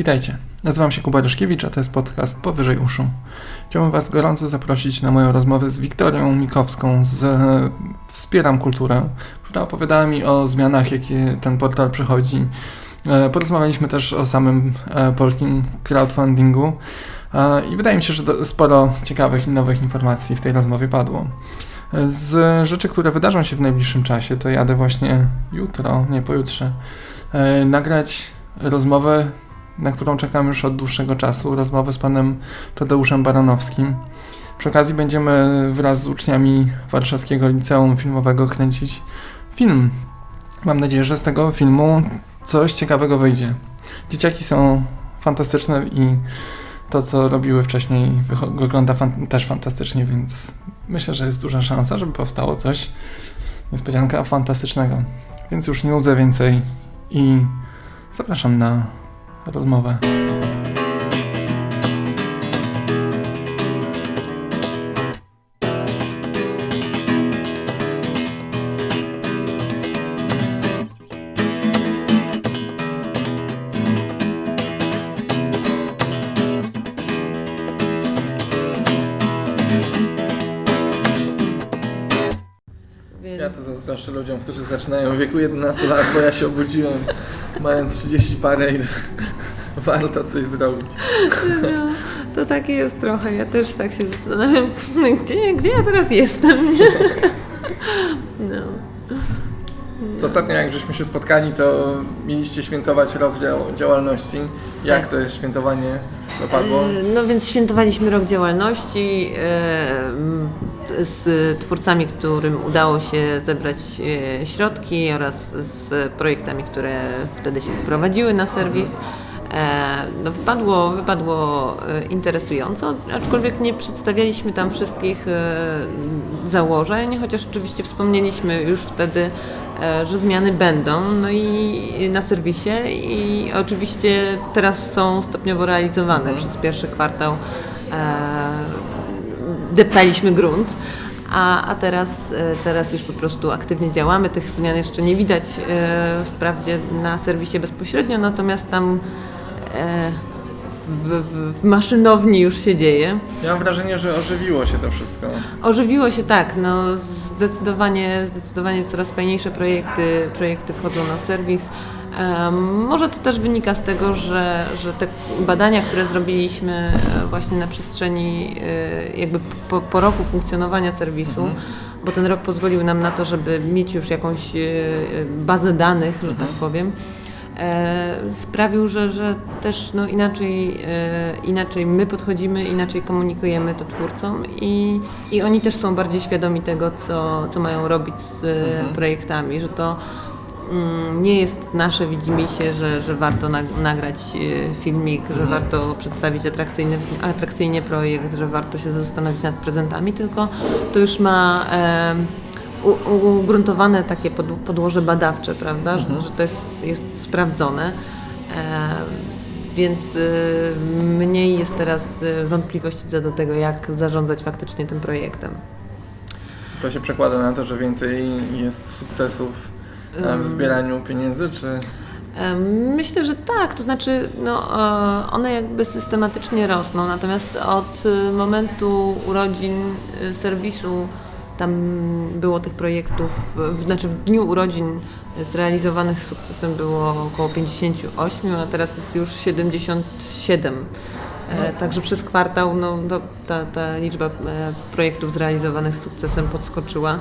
Witajcie, nazywam się Kuba Ryszkiewicz, a to jest podcast Powyżej Uszu. Chciałbym Was gorąco zaprosić na moją rozmowę z Wiktorią Mikowską z e, Wspieram Kulturę, która opowiadała mi o zmianach, jakie ten portal przechodzi. E, Porozmawialiśmy też o samym e, polskim crowdfundingu i wydaje mi się, że sporo ciekawych i nowych informacji w tej rozmowie padło. Z rzeczy, które wydarzą się w najbliższym czasie, to jadę właśnie jutro, nie pojutrze, nagrać rozmowę, na którą czekam już od dłuższego czasu, rozmowę z panem Tadeuszem Baranowskim. Przy okazji będziemy wraz z uczniami Warszawskiego Liceum Filmowego kręcić film. Mam nadzieję, że z tego filmu coś ciekawego wyjdzie. Dzieciaki są fantastyczne i to, co robiły wcześniej, wygląda fan- też fantastycznie, więc myślę, że jest duża szansa, żeby powstało coś niespodzianka fantastycznego. Więc już nie nudzę więcej i zapraszam na rozmowę. Ja to zazdroszczę ludziom, którzy zaczynają w wieku 11 lat, bo ja się obudziłem mając 30 parę i warto coś zrobić. No, to takie jest trochę. Ja też tak się zastanawiam, gdzie, gdzie ja teraz jestem, nie? No. To ostatnio jak żeśmy się spotkali, to mieliście świętować rok dział- działalności. Jak Tak. to świętowanie dopadło? E, No więc świętowaliśmy rok działalności e, z twórcami, którym udało się zebrać e, środki oraz z projektami, które wtedy się wprowadziły na serwis. E, No, wypadło, wypadło e, interesująco, aczkolwiek nie przedstawialiśmy tam wszystkich e, założeń, chociaż oczywiście wspomnieliśmy już wtedy, e, że zmiany będą, no i na serwisie i oczywiście teraz są stopniowo realizowane przez pierwszy kwartał. e, Deptaliśmy grunt. A, a teraz, e, teraz już po prostu aktywnie działamy. Tych zmian jeszcze nie widać e, wprawdzie na serwisie bezpośrednio, natomiast tam e, w, w, w maszynowni już się dzieje. Ja mam wrażenie, że ożywiło się to wszystko. Ożywiło się tak, no zdecydowanie, zdecydowanie coraz fajniejsze projekty, projekty wchodzą na serwis. Em, może to też wynika z tego, że, że te badania, które zrobiliśmy e, właśnie na przestrzeni e, jakby po, po roku funkcjonowania serwisu, bo ten rok pozwolił nam na to, żeby mieć już jakąś e, bazę danych, że tak powiem, e, sprawił, że, że też no, inaczej, e, inaczej my podchodzimy, inaczej komunikujemy to twórcom i, i oni też są bardziej świadomi tego, co, co mają robić z e, projektami, że to mm, nie jest nasze widzimisię, że, że warto nag- nagrać e, filmik, że warto przedstawić atrakcyjny, atrakcyjnie projekt, że warto się zastanowić nad prezentami, tylko to już ma u- ugruntowane takie pod, podłoże badawcze, prawda, że, że to jest, jest sprawdzone. Em, Więc y, mniej jest teraz y, wątpliwości co do tego, jak zarządzać faktycznie tym projektem. To się przekłada na to, że więcej jest sukcesów e, w zbieraniu pieniędzy, czy... Em, Myślę, że tak, to znaczy no, e, one jakby systematycznie rosną, natomiast od e, momentu urodzin e, serwisu tam było tych projektów, w, znaczy w dniu urodzin zrealizowanych z sukcesem było około 58, a teraz jest już 77. E, Także przez kwartał no, to, ta, ta liczba e, projektów zrealizowanych z sukcesem podskoczyła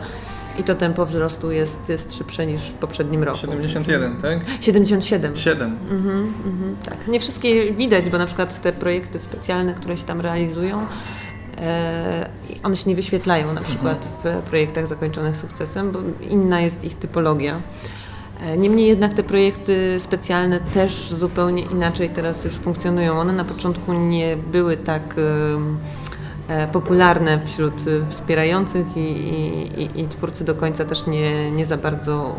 i to tempo wzrostu jest, jest szybsze niż w poprzednim roku. 71, tak? 77. 7. Mhm, mhm, tak. Nie wszystkie widać, bo na przykład te projekty specjalne, które się tam realizują, one się nie wyświetlają na przykład w projektach zakończonych sukcesem, bo inna jest ich typologia. E, Niemniej jednak te projekty specjalne też zupełnie inaczej teraz już funkcjonują. One na początku nie były tak e, popularne wśród e, wspierających i, i, i, twórcy do końca też nie, nie za bardzo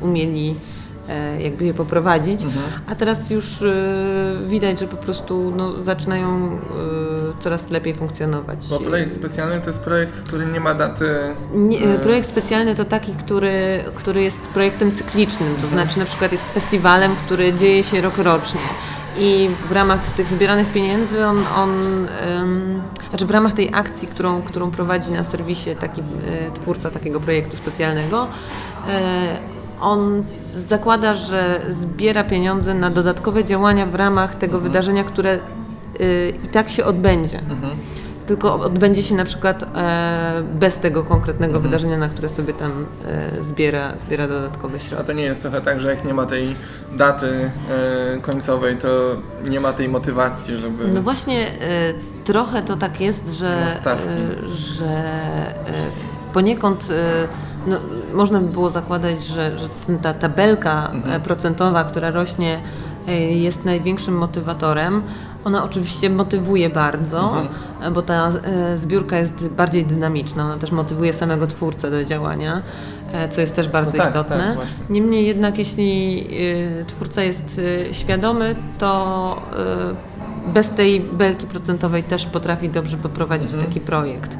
e, umieli e, jakby je poprowadzić, a teraz już e, widać, że po prostu no, zaczynają e, coraz lepiej funkcjonować. Bo projekt specjalny to jest projekt, który nie ma daty... Nie, e, projekt specjalny to taki, który, który jest projektem cyklicznym, to znaczy na przykład jest festiwalem, który dzieje się rok rocznie. I w ramach tych zbieranych pieniędzy on, on znaczy w ramach tej akcji, którą, którą prowadzi na serwisie taki e, twórca takiego projektu specjalnego, e, on zakłada, że zbiera pieniądze na dodatkowe działania w ramach tego wydarzenia, które i tak się odbędzie. Tylko odbędzie się na przykład e, bez tego konkretnego wydarzenia, na które sobie tam e, zbiera, zbiera dodatkowe A środki. to nie jest trochę tak, że jak nie ma tej daty e, końcowej, to nie ma tej motywacji, żeby... No właśnie trochę to tak jest, że, że poniekąd no, można by było zakładać, że, że ta tabelka e, procentowa, która rośnie, jest największym motywatorem. Ona oczywiście motywuje bardzo, e, bo ta e, zbiórka jest bardziej dynamiczna. Ona też motywuje samego twórcę do działania, e, co jest też bardzo No tak, istotne. tak. Niemniej jednak, jeśli y, twórca jest świadomy, to bez tej belki procentowej też potrafi dobrze poprowadzić taki projekt.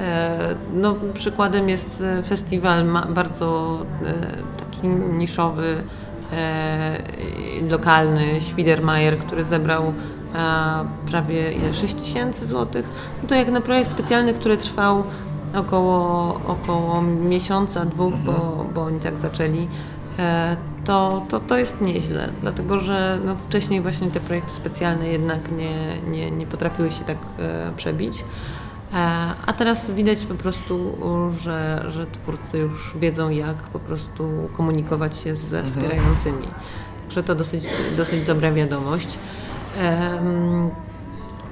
E, No, przykładem jest e, festiwal bardzo e, taki niszowy, e, lokalny, Świdermajer, który zebrał e, prawie ile, 6 tysięcy złotych. No to jak na projekt specjalny, który trwał około, około miesiąca, dwóch, bo, bo oni tak zaczęli, e, to, to, to jest nieźle, dlatego że no, wcześniej właśnie te projekty specjalne jednak nie, nie, nie potrafiły się tak e, przebić. E, A teraz widać po prostu, że, że twórcy już wiedzą, jak po prostu komunikować się ze wspierającymi. Także to dosyć, dosyć dobra wiadomość.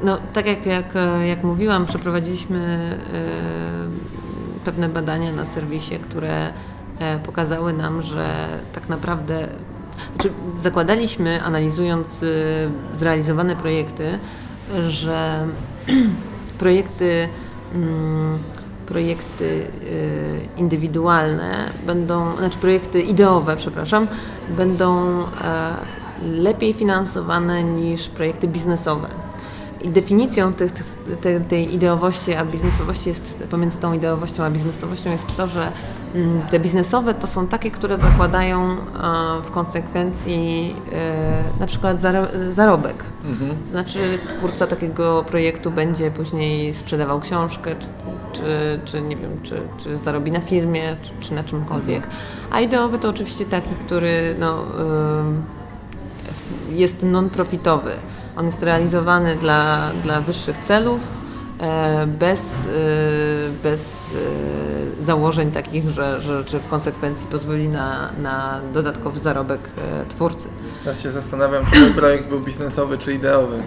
No, tak jak, jak, jak mówiłam, przeprowadziliśmy pewne badania na serwisie, które e, pokazały nam, że tak naprawdę, znaczy zakładaliśmy, analizując e, zrealizowane projekty, że projekty, mm, projekty e, indywidualne będą, znaczy projekty ideowe, przepraszam, będą e, lepiej finansowane niż projekty biznesowe. I definicją tych, tej, tej ideowości a biznesowości jest, pomiędzy tą ideowością a biznesowością jest to, że mm, te biznesowe to są takie, które zakładają w konsekwencji e, na przykład zaro- zarobek. Mhm. Znaczy twórca takiego projektu będzie później sprzedawał książkę, czy, czy, czy nie wiem, czy, czy zarobi na firmie, czy, czy na czymkolwiek. A ideowy to oczywiście taki, który no, jest non-profitowy. On jest realizowany dla, dla wyższych celów, e, bez, e, bez e, założeń takich, że, że, że w konsekwencji pozwoli na, na dodatkowy zarobek twórcy. Teraz się zastanawiam, czy mój projekt był biznesowy, czy ideowy.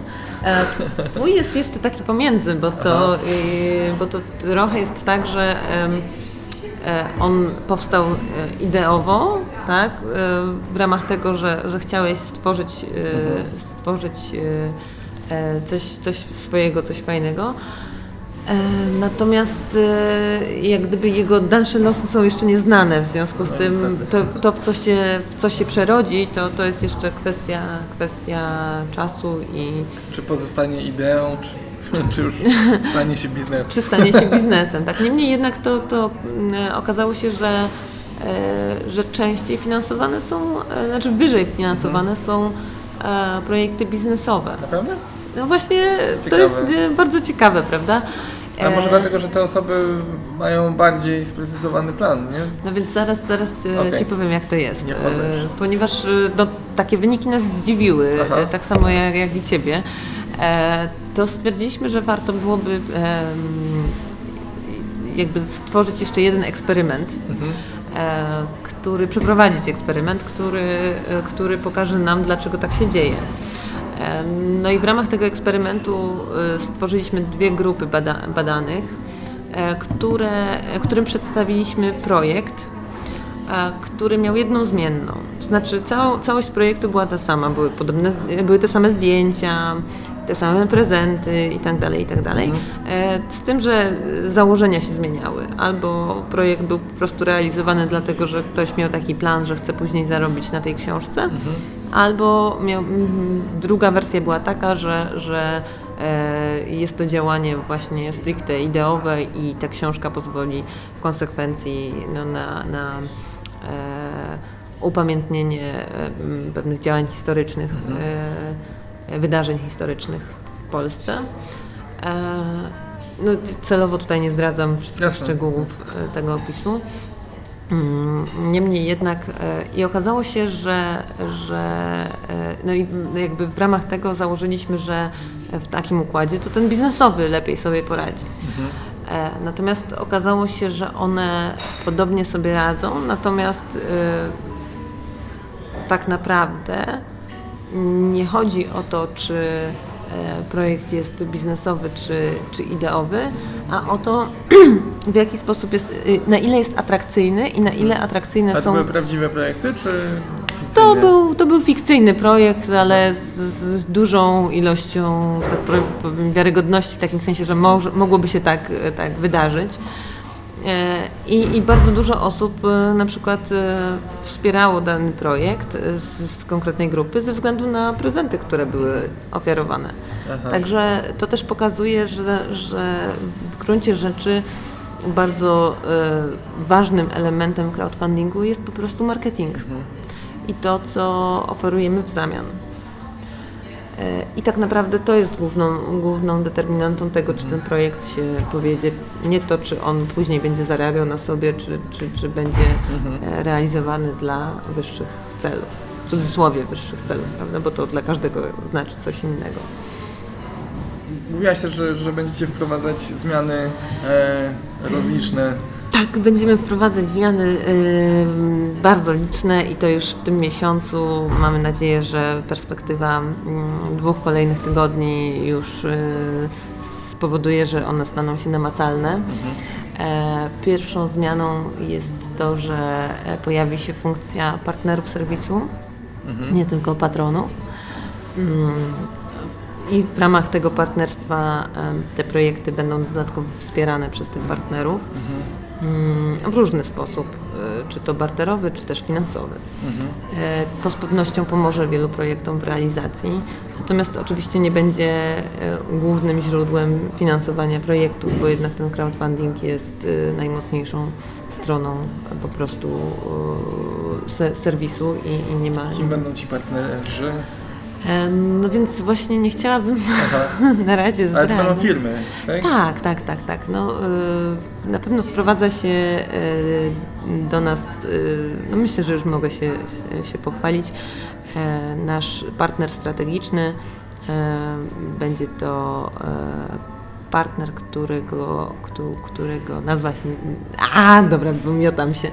Twój jest jeszcze taki pomiędzy, bo to, bo to trochę jest tak, że on powstał e, ideowo, tak, e, w ramach tego, że, że chciałeś stworzyć, e, stworzyć e, e, coś, coś swojego, coś fajnego. E, Natomiast e, jak gdyby jego dalsze losy są jeszcze nieznane, w związku z No, tym to, to w, co się, w co się przerodzi, to, to jest jeszcze kwestia, kwestia czasu i Czy pozostanie ideą, czy, czy już stanie się biznesem. czy stanie się biznesem. Tak, niemniej jednak to, to mm, okazało się, że, e, że częściej finansowane są, e, znaczy wyżej finansowane są e, projekty biznesowe. Naprawdę? No właśnie, to Ciekawe. jest e, bardzo ciekawe, prawda? A może E, dlatego, że te osoby mają bardziej sprecyzowany plan, nie? No więc zaraz, zaraz e, Okej. Ci powiem, jak to jest. Nie E. Ponieważ e, no, takie wyniki nas zdziwiły, Aha. e, tak samo jak, jak i Ciebie, e, to stwierdziliśmy, że warto byłoby jakby stworzyć jeszcze jeden eksperyment, Mhm. e, który, przeprowadzić eksperyment, który, e, który pokaże nam, dlaczego tak się dzieje. E, No i w ramach tego eksperymentu stworzyliśmy dwie grupy bada badanych, które, którym przedstawiliśmy projekt, który miał jedną zmienną. To znaczy całość projektu była ta sama, były, podobne, były te same zdjęcia, te same prezenty i tak dalej, i tak dalej. E, Z tym, że założenia się zmieniały. Albo projekt był po prostu realizowany dlatego, że ktoś miał taki plan, że chce później zarobić na tej książce, albo miał, druga wersja była taka, że, że e, jest to działanie właśnie stricte ideowe i ta książka pozwoli w konsekwencji no, na, na upamiętnienie e, pewnych działań historycznych e, e, wydarzeń historycznych w Polsce. E, No, celowo tutaj nie zdradzam wszystkich Jasne. szczegółów e, tego opisu. Mm, Niemniej jednak e, i okazało się, że, że e, no i w- jakby w ramach tego założyliśmy, że w takim układzie to ten biznesowy lepiej sobie poradzi. E, Natomiast okazało się, że one podobnie sobie radzą, natomiast e, tak naprawdę nie chodzi o to, czy e, projekt jest biznesowy czy, czy ideowy, a o to, w jaki sposób jest, y, na ile jest atrakcyjny i na ile atrakcyjne A to są. były prawdziwe projekty, czy To był, to był fikcyjny projekt, ale z, z dużą ilością że tak powiem, wiarygodności, w takim sensie, że może, mogłoby się tak, tak wydarzyć. E, I, I bardzo dużo osób e, na przykład e, wspierało dany projekt z, z konkretnej grupy ze względu na prezenty, które były ofiarowane. Aha. Także to też pokazuje, że, że w gruncie rzeczy bardzo ważnym elementem crowdfundingu jest po prostu marketing i to, co oferujemy w zamian. E, I tak naprawdę to jest główną, główną determinantą tego, czy ten projekt się powiedzie. Nie to, czy on później będzie zarabiał na sobie, czy, czy, czy będzie e, realizowany dla wyższych celów. W cudzysłowie wyższych celów, prawda? Bo to dla każdego znaczy coś innego. Mówiłaś też, że, że będziecie wprowadzać zmiany e, rozliczne. Tak, będziemy wprowadzać zmiany bardzo liczne i to już w tym miesiącu. Mamy nadzieję, że perspektywa dwóch kolejnych tygodni już y, spowoduje, że one staną się namacalne. E, pierwszą zmianą jest to, że e, pojawi się funkcja partnerów serwisu, nie tylko patronów. Mm, I w ramach tego partnerstwa em, te projekty będą dodatkowo wspierane przez tych partnerów mm, w różny sposób, y, czy to barterowy, czy też finansowy. E, To z pewnością pomoże wielu projektom w realizacji, natomiast oczywiście nie będzie e, głównym źródłem finansowania projektów, bo jednak ten crowdfunding jest najmocniejszą stroną po prostu se- serwisu i, i nie ma... Kim będą ci partnerzy? No więc właśnie nie chciałabym Aha. na razie Ale zdradzić. to będą firmy, tak? Tak, tak, tak, tak. No, y, na pewno wprowadza się y, do nas, y, no myślę, że już mogę się, się pochwalić, e, nasz partner strategiczny. e, Będzie to e, partner, którego, któ- którego nazwa się... A, dobra, miotam się.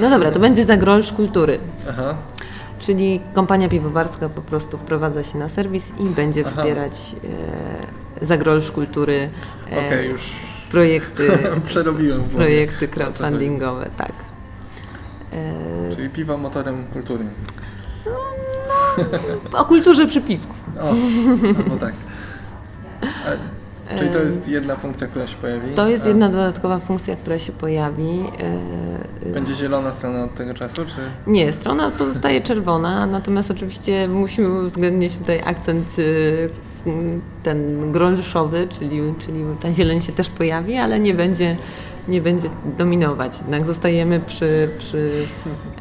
No dobra, to będzie Zagrolsz Kultury. Aha. Czyli kompania piwowarska po prostu wprowadza się na serwis i będzie wspierać e, zagrolsz kultury, e, Okej, już projekty, przerobiłem. w głowie. projekty crowdfundingowe, tak. E, Czyli piwo motorem kultury. o kulturze przy piwku. O, albo tak. A, czyli to jest jedna funkcja, która się pojawi. To jest jedna dodatkowa funkcja, która się pojawi. E, Będzie zielona strona od tego czasu, czy? Nie, strona pozostaje czerwona, natomiast oczywiście musimy uwzględnić tutaj akcent y, ten grolszowy, czyli, czyli ta zieleń się też pojawi, ale nie będzie, nie będzie dominować. Jednak zostajemy przy, przy,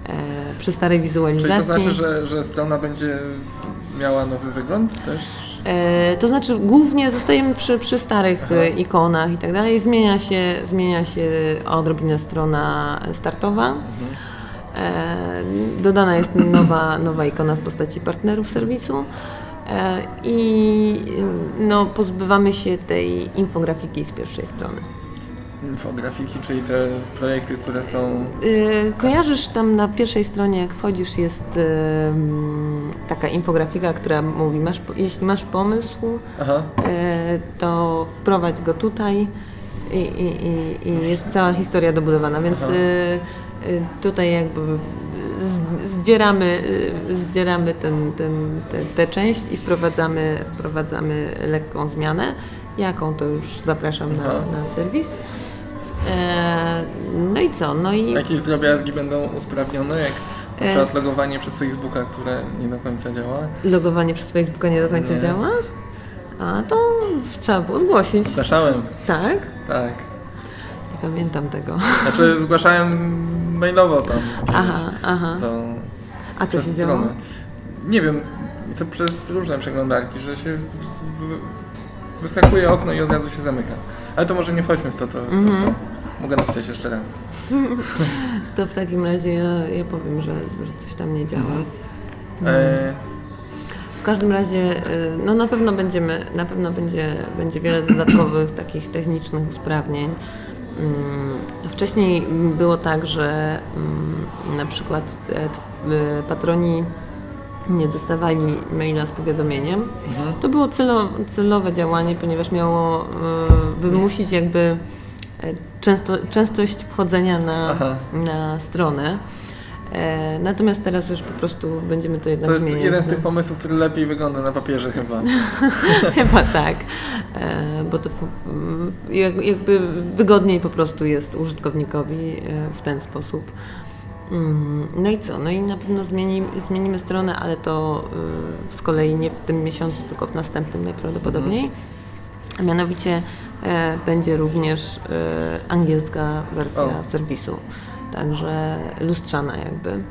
e, przy starej Czyli wizualizacji. to znaczy, że, że strona będzie miała nowy wygląd też? E, to znaczy głównie zostajemy przy, przy starych e, ikonach i tak dalej. Zmienia się, zmienia się odrobinę strona startowa. E, dodana jest nowa, nowa ikona w postaci partnerów serwisu. I no, pozbywamy się tej infografiki z pierwszej strony. Infografiki, czyli te projekty, które są... Y, Kojarzysz tam na pierwszej stronie, jak wchodzisz, jest y, mm, taka infografika, która mówi, masz, jeśli masz pomysł, e, to wprowadź go tutaj. I, i, i, i jest cała historia dobudowana, więc e, tutaj jakby z- zdzieramy, e, zdzieramy ten, ten, te, tę część i wprowadzamy, wprowadzamy lekką zmianę, jaką to już zapraszam na, na serwis. E, no i co? No i Jakieś drobiazgi będą usprawnione, jak na E. przykład logowanie przez Facebooka, które nie do końca działa. logowanie przez Facebooka nie do końca Nie. działa? A to trzeba było zgłosić. Zgłaszałem, Tak? tak. Nie pamiętam tego. Znaczy zgłaszałem mailowo tam. Aha, aha. To A co się działo? stronę. Nie wiem, to przez różne przeglądarki, że się po prostu wy- wyskakuje okno i od razu się zamyka. Ale to może nie wchodźmy w to, to, to, Mhm. to mogę napisać jeszcze raz. To w takim razie ja, ja powiem, że, że coś tam nie działa. E, W każdym razie, y, no na pewno będziemy, na pewno będzie, będzie wiele dodatkowych takich technicznych usprawnień. Mm, Wcześniej było tak, że mm, na przykład e, y, patroni nie dostawali maila z powiadomieniem. mhm. To było celo, celowe działanie, ponieważ miało e, wymusić jakby e, często, częstość wchodzenia na, Aha. na stronę. E, Natomiast teraz już po prostu będziemy to jednak To jest zmieniać. jeden z tych pomysłów, który lepiej wygląda na papierze chyba. Chyba tak, e, bo to f- m, jak- jakby wygodniej po prostu jest użytkownikowi e, w ten sposób. Mm, No i co? No i na pewno zmieni, zmienimy stronę, ale to y, z kolei nie w tym miesiącu, tylko w następnym najprawdopodobniej. A mianowicie e, będzie również e, angielska wersja O. serwisu, także lustrzana jakby.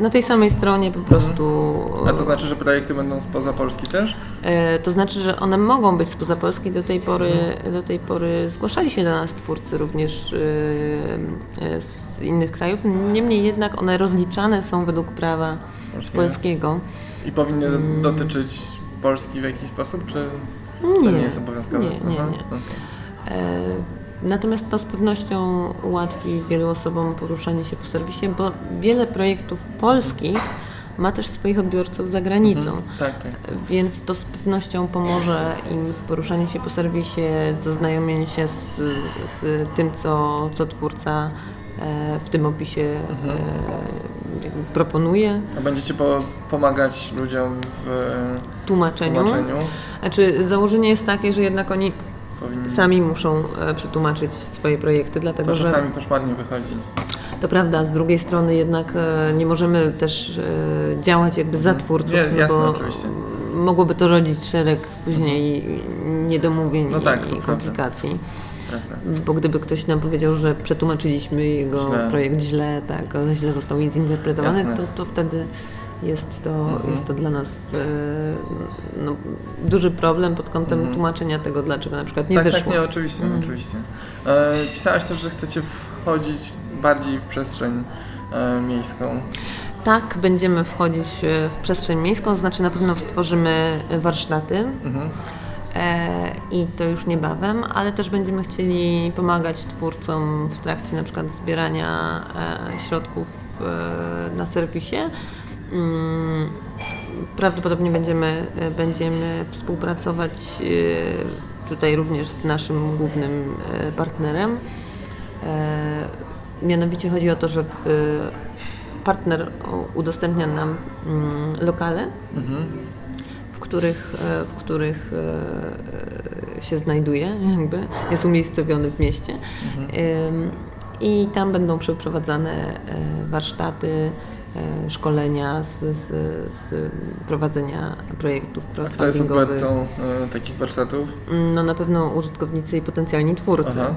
Na tej samej stronie po prostu. A to znaczy, że projekty będą spoza Polski też? E, To znaczy, że one mogą być spoza Polski. Do tej pory, do tej pory zgłaszali się do nas twórcy również e, e, z innych krajów. Niemniej jednak one rozliczane są według prawa Polskiego. polskiego. I powinny Mm. dotyczyć Polski w jakiś sposób, czy to Nie, jest obowiązkowe? nie, nie, Aha, nie. E, Natomiast to z pewnością ułatwi wielu osobom poruszanie się po serwisie, bo wiele projektów polskich ma też swoich odbiorców za granicą. Mhm. Tak, tak. Więc to z pewnością pomoże im w poruszaniu się po serwisie, zaznajomieniu się z, z tym, co, co twórca e, w tym opisie Mhm. e, jakby proponuje, A będziecie po, pomagać ludziom w w tłumaczeniu. tłumaczeniu? Znaczy, założenie jest takie, że jednak oni Powinni... sami muszą e, przetłumaczyć swoje projekty, dlatego To że czasami koszmarnie wychodzi. to prawda, z drugiej strony jednak e, nie możemy też e, działać jakby za twórców. Nie, no jasne, bo oczywiście. mogłoby to rodzić szereg później niedomówień No tak, i komplikacji. Prawda. Bo gdyby ktoś nam powiedział, że przetłumaczyliśmy jego Źle. projekt źle, tak, źle został zinterpretowany, to, to wtedy jest to, Mhm. jest to dla nas e, no, duży problem pod kątem Mhm. tłumaczenia tego, dlaczego na przykład nie tak, wyszło. tak, nie, oczywiście, Mhm. oczywiście. E, pisałaś też, że chcecie wchodzić bardziej w przestrzeń e, miejską. Tak, będziemy wchodzić e, w przestrzeń miejską, to znaczy na pewno stworzymy warsztaty Mhm. e, i to już niebawem, ale też będziemy chcieli pomagać twórcom w trakcie na przykład zbierania środków na serwisie. Mm, Prawdopodobnie będziemy, e, będziemy współpracować e, tutaj również z naszym głównym e, partnerem. Mianowicie chodzi o to, że partner udostępnia nam mm, lokale, Mhm. w których, w których się znajduje, jakby jest umiejscowiony w mieście. Ym, I tam będą przeprowadzane warsztaty, szkolenia z, z, z prowadzenia projektów A kto jest odbiorcą e, takich warsztatów? No na pewno użytkownicy i potencjalni twórcy. Aha.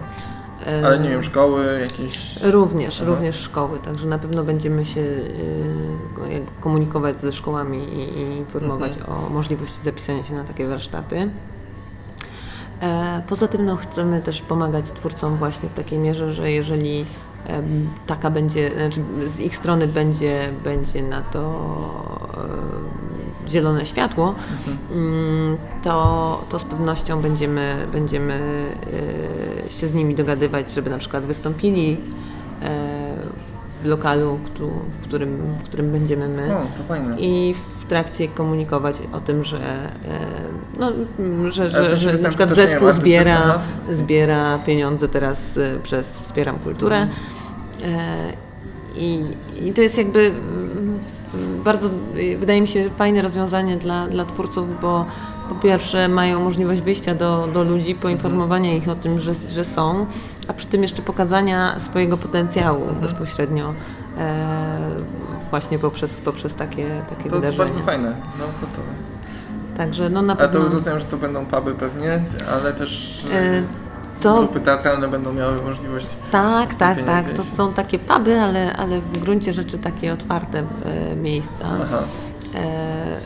E, Ale nie wiem, szkoły jakieś... Również, Aha. również szkoły, także na pewno będziemy się komunikować ze szkołami i, i informować Mhm. o możliwości zapisania się na takie warsztaty. E, Poza tym no, chcemy też pomagać twórcom właśnie w takiej mierze, że jeżeli taka będzie, znaczy z ich strony będzie, będzie na to zielone światło, mm, to, to z pewnością będziemy, będziemy e, się z nimi dogadywać, żeby na przykład wystąpili e, w lokalu, w którym, w którym będziemy my. O, to fajne. i w trakcie komunikować o tym, że, e, no, że, że, sensie że na przykład zespół zbiera, zbiera pieniądze teraz e, przez Wspieram Kulturę. Mhm. E, I, I to jest jakby mm, bardzo, wydaje mi się, fajne rozwiązanie dla, dla twórców, bo po pierwsze mają możliwość wyjścia do, do ludzi, poinformowania ich o tym, że, że są, a przy tym jeszcze pokazania swojego potencjału Mhm. bezpośrednio właśnie poprzez, poprzez takie, takie To, to wydarzenia. bardzo fajne. No, to, to. Także no na A to pewno... rozumiem, że to będą puby pewnie, ale też e, E, to grupy teatralne będą miały możliwość Tak, tak, tak. To gdzieś. są takie puby, ale, ale w gruncie rzeczy takie otwarte e, miejsca. Aha. E,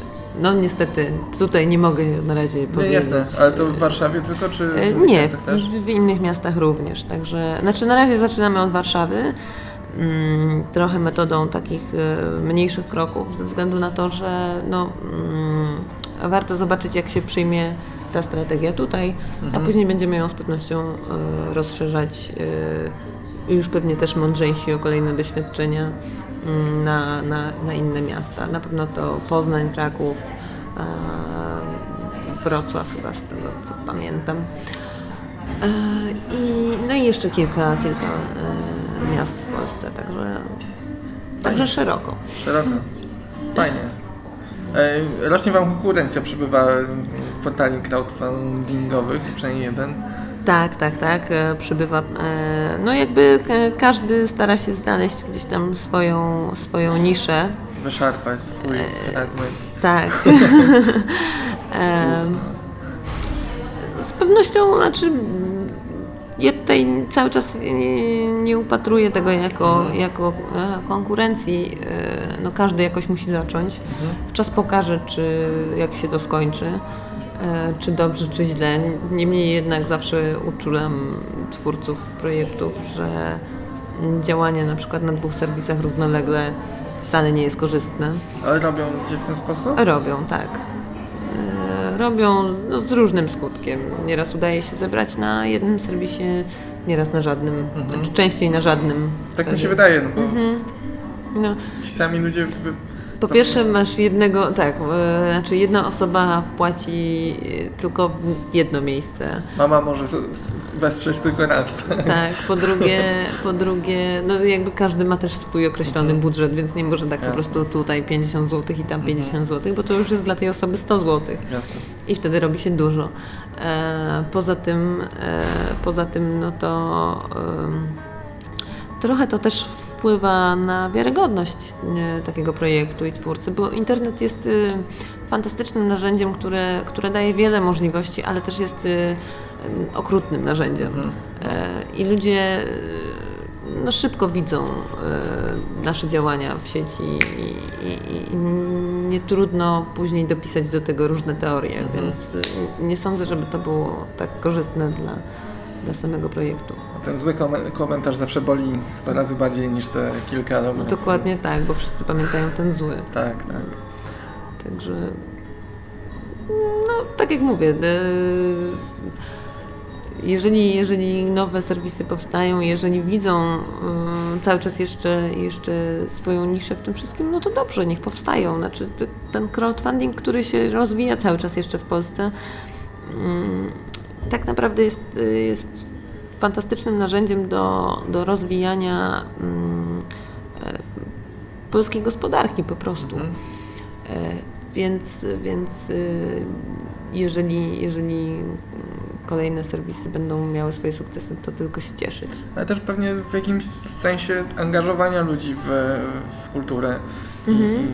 no niestety tutaj nie mogę na razie Nie, powiedzieć. jasne, ale to w Warszawie tylko, czy w E, Nie, w, w innych miastach również. Także, znaczy na razie zaczynamy od Warszawy. Mm, trochę metodą takich e, mniejszych kroków, ze względu na to, że no, mm, warto zobaczyć, jak się przyjmie ta strategia tutaj, a później będziemy ją z pewnością e, rozszerzać. e, już pewnie też mądrzejsi o kolejne doświadczenia mm, na, na, na inne miasta. Na pewno to Poznań, Kraków, Wrocław chyba z tego co pamiętam. E, I, no i jeszcze kilka, kilka e, miast w Polsce, także, także szeroko. Szeroko. Fajnie. E, Rośnie Wam konkurencja, przybywa portali crowdfundingowych, przynajmniej jeden. Tak, tak, tak, e, przybywa. e, No jakby e, każdy stara się znaleźć gdzieś tam swoją, swoją niszę. Wyszarpać swój fragment. Tak. Em, Z pewnością, znaczy ja tutaj cały czas nie, nie upatruję tego jako, jako e, konkurencji. E, No każdy jakoś musi zacząć. Czas pokaże, czy jak się to skończy, e, czy dobrze, czy źle. Niemniej jednak zawsze uczulam twórców projektów, że działanie na przykład na dwóch serwisach równolegle wcale nie jest korzystne. Ale robią Cię w ten sposób? Robią, tak. Robią no, z różnym skutkiem. Nieraz udaje się zebrać na jednym serwisie, nieraz na żadnym, znaczy częściej na żadnym. Tak mi się Wtedy- wydaje, no bo No, ci sami ludzie... Po pierwsze masz jednego, tak, e, znaczy jedna osoba wpłaci e, tylko w jedno miejsce. Mama może w- wesprzeć tylko raz. Tak, po drugie, po drugie, no jakby każdy ma też swój określony budżet, więc nie może tak po Jasne. prostu tutaj 50 zł i tam 50 zł, bo to już jest dla tej osoby 100 zł. Jasne. I wtedy robi się dużo. E, poza tym, e, poza tym no to em, trochę to też wpływa na wiarygodność takiego projektu i twórcy, bo internet jest e, fantastycznym narzędziem, które, które daje wiele możliwości, ale też jest e, em, okrutnym narzędziem. E, I ludzie no, szybko widzą nasze działania w sieci i, i, i nie trudno później dopisać do tego różne teorie, więc e, nie sądzę, żeby to było tak korzystne dla, dla samego projektu. Ten zły komen- komentarz zawsze boli 100 razy bardziej niż te kilka dobrych. Dokładnie więc- tak, bo wszyscy pamiętają ten zły. Tak, tak. Także no tak jak mówię, e, jeżeli, jeżeli nowe serwisy powstają, jeżeli widzą e, cały czas jeszcze, jeszcze swoją niszę w tym wszystkim, no to dobrze, niech powstają. Znaczy ten crowdfunding, który się rozwija cały czas jeszcze w Polsce, mm, tak naprawdę jest, jest fantastycznym narzędziem do, do rozwijania mm, e, polskiej gospodarki po prostu. Mhm. E, Więc, więc y, jeżeli, jeżeli kolejne serwisy będą miały swoje sukcesy, to tylko się cieszyć. Ale też pewnie w jakimś sensie angażowania ludzi w, w kulturę i, Mhm. i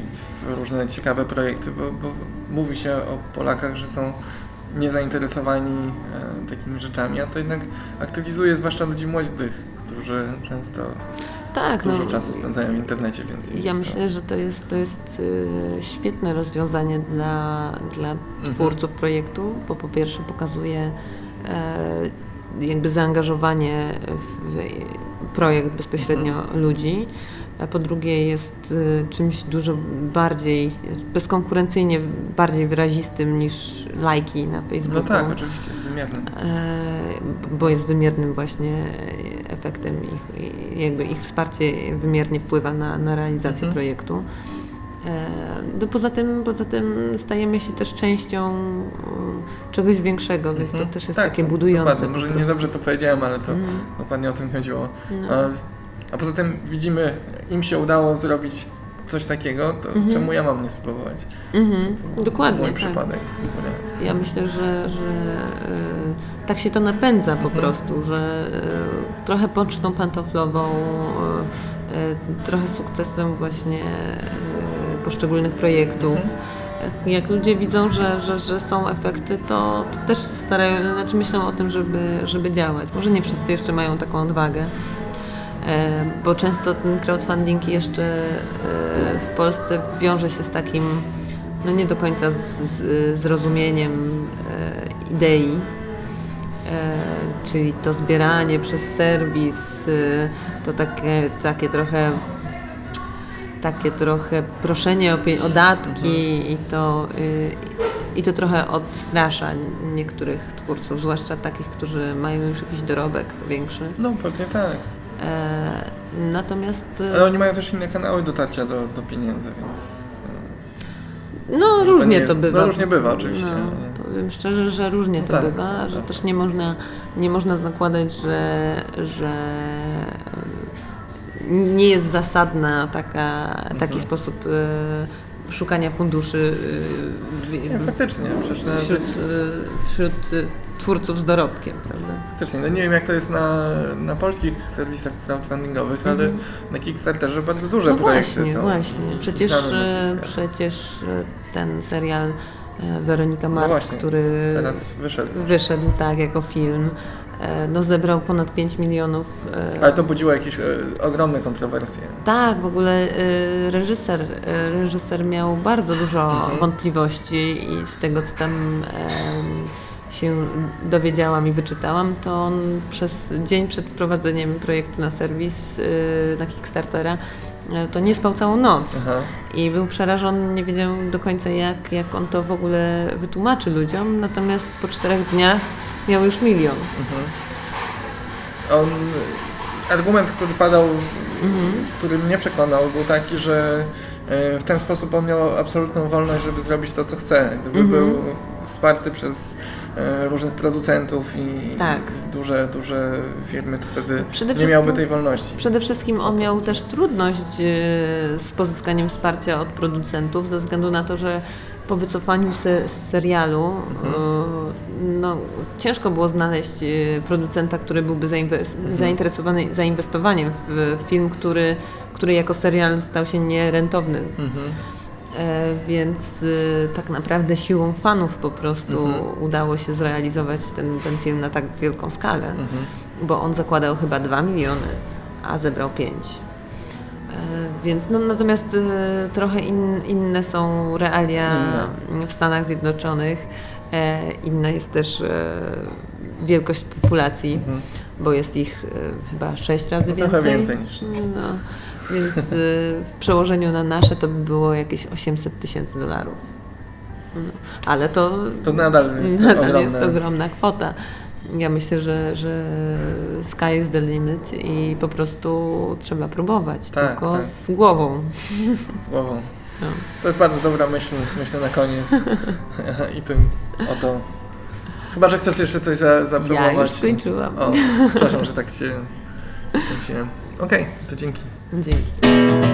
w różne ciekawe projekty, bo, bo mówi się o Polakach, że są niezainteresowani e, takimi rzeczami, a to jednak aktywizuje zwłaszcza ludzi młodych, którzy często Tak, dużo no, czasu spędzają w internecie, więc Ja to- myślę, że to jest, to jest y, świetne rozwiązanie dla, dla Mhm. twórców projektu, bo po pierwsze pokazuje e, jakby zaangażowanie w projekt bezpośrednio Mhm. ludzi, po drugie jest y, czymś dużo bardziej, bezkonkurencyjnie bardziej wyrazistym niż lajki na No Facebooku. tak, oczywiście, wymierne. E, bo jest wymiernym właśnie efektem ich, i jakby ich wsparcie wymiernie wpływa na, na realizację Mhm. projektu. E, No poza tym, poza tym stajemy się też częścią mm, czegoś większego, więc to Mhm. też jest Tak, takie to- budujące. Dokładnie. Może niedobrze to powiedziałem, ale to Mhm. dokładnie o tym chodziło. No. A, poza tym widzimy, im się udało zrobić coś takiego, to Mhm. czemu ja mam nie spróbować? Mhm. Dokładnie. Mój tak. przypadek. Ja myślę, że, że e, tak się to napędza po Mhm. prostu, że e, trochę pocztą pantoflową, e, trochę sukcesem właśnie poszczególnych projektów. Mhm. Jak- ludzie widzą, że, że, że są efekty, to, to też starają, znaczy myślą o tym, żeby, żeby działać. Może nie wszyscy jeszcze mają taką odwagę, bo często ten crowdfunding jeszcze e, w Polsce wiąże się z takim no nie do końca z, z zrozumieniem e, idei, e, czyli to zbieranie przez serwis, e, to takie, takie trochę takie trochę proszenie o, o datki i to, y, i to trochę odstrasza niektórych twórców, zwłaszcza takich, którzy mają już jakiś dorobek większy. No pewnie tak. E, natomiast e, Ale oni mają też inne kanały dotarcia do, do pieniędzy, więc... e, no to różnie nie to, jest- bywa. no, różnie bywa oczywiście, No, powiem szczerze, że różnie No to tak, bywa, tak, że tak. też nie można, nie można zakładać, że, że nie jest zasadna taka, taki Mhm. sposób e, szukania funduszy e, Nie, faktycznie, przecież wśród, e, wśród twórców z dorobkiem, prawda? faktycznie, no nie wiem jak to jest na, na polskich serwisach crowdfundingowych, ale Mhm. na Kickstarterze bardzo duże No projekty właśnie, są. właśnie. Przecież, przecież e, ten serial e, Weronika Mars, właśnie, który Teraz wyszedł. wyszedł tak jako film, e, no zebrał ponad 5 milionów. Ale to budziło jakieś e, ogromne kontrowersje. Tak, w ogóle e, reżyser, e, reżyser miał bardzo dużo Mhm. wątpliwości i z tego, co tam się dowiedziałam i wyczytałam, to on przez dzień przed wprowadzeniem projektu na serwis, e, na Kickstartera, e, to nie spał całą noc. Aha. I był przerażony, nie wiedział do końca jak, jak on to w ogóle wytłumaczy ludziom, natomiast po czterech dniach miał już milion. Mhm. On, argument, który padał, Mhm. który mnie przekonał, był taki, że e, w ten sposób on miał absolutną wolność, żeby zrobić to, co chce. Gdyby Mhm. był wsparty przez e, różnych producentów i Tak. duże, duże firmy, to wtedy Przede nie miałby tej wolności. Przede wszystkim on miał też trudność e, z pozyskaniem wsparcia od producentów ze względu na to, że po wycofaniu se, z serialu Mhm. e, no, ciężko było znaleźć producenta, który byłby Mhm. zainteresowany zainwestowaniem w film, który, który jako serial stał się nierentowny. Mhm. E, Więc y, tak naprawdę siłą fanów po prostu Mhm. udało się zrealizować ten, ten film na tak wielką skalę, Mhm. bo on zakładał chyba 2 miliony, a zebrał 5. Więc no, natomiast y, trochę in, inne są realia w Stanach Zjednoczonych. E, Inna jest też e, wielkość populacji, Mhm. bo jest ich e, chyba 6 razy No więcej. trochę więcej niż- No, więc y, w przełożeniu na nasze to by było jakieś 800 tysięcy dolarów. No, ale to, To nadal jest nadal ogromne. jest ogromna kwota. Ja myślę, że, że sky is the limit i po prostu trzeba próbować, Tak, tylko tak. z głową. Z głową. No. To jest bardzo dobra myśl, myślę na koniec. I tym oto. Chyba, że chcesz jeszcze coś za, zaproponować. Ja już skończyłam. O, przepraszam, że tak cię... Cię- Okej, to dzięki. Dzięki.